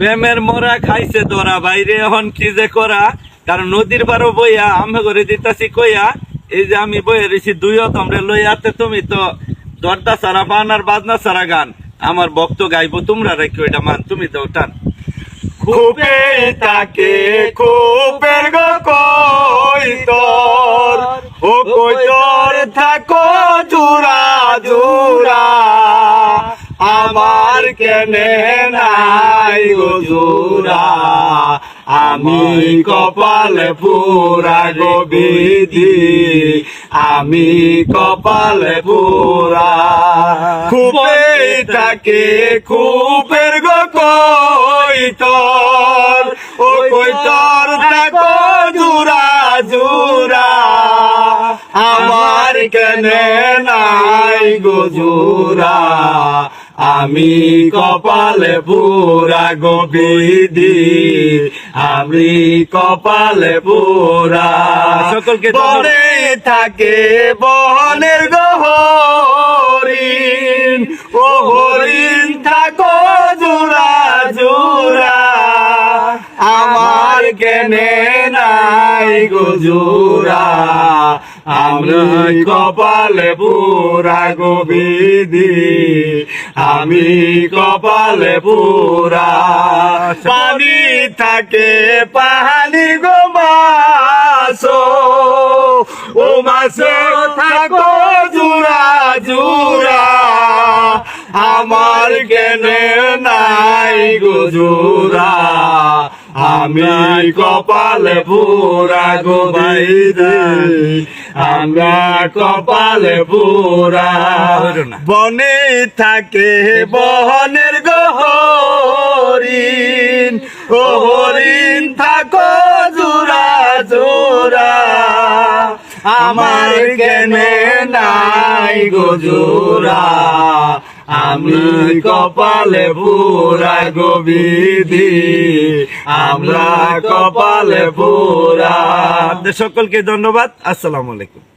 প্রেমের মোরা খাইছে তোরা, বাইরে এখন কি যে করা? কারণ নদীর পারো বইয়া আমি করে দিতাছি কইয়া, এই যে আমি বইয়ে রয়েছি দুইও তোমরা লইয়াতে তুমি তো দরদা সারা পান আর বাজনা সারা গান। আমার ভক্ত গাইবো তোমরা রেখো এটা মান, তুমি তো টান খুপে তাকে গো কই তোর? ও কই তোর থাকো আমার কেনে নাই গো জুরা আমি কপাল পুরা গো বিধি আমি কপাল পুরা। খুপে তাকে খুপের গো কই তোর ও কই তোর থাকো জুরা জুরা। আমার কেনে নাই গো জুরা আমি কপালে পুরা গো বিধি আমি কপালে পুরা। সকলকে। বনে থাকে বনের গো হরিণ ও হরিণ থাকো জোড়া জোড়া। আমার কেনে নাই গো জোড়া আমি কপালে পুরা গো বিধি আমি কপালে পুরা, পানি থাকে পানি গো মাসো। ও মাসো, থাকো জুরা জুরা। আমার কেনে নাই গো জুরা। আমি কপালে পুরা গো বাইরে। আমরা কপালে পুরা বনে থাকে বহনের গহরিন। ও হরিণ থাকো জোড়া জোড়া। আমার কেনে নাই গো জোড়া। আমি কপালে পুরা গোবিধি আমরা কপালে পুরা সকলকে ধন্যবাদ। আসসালামু আলাইকুম।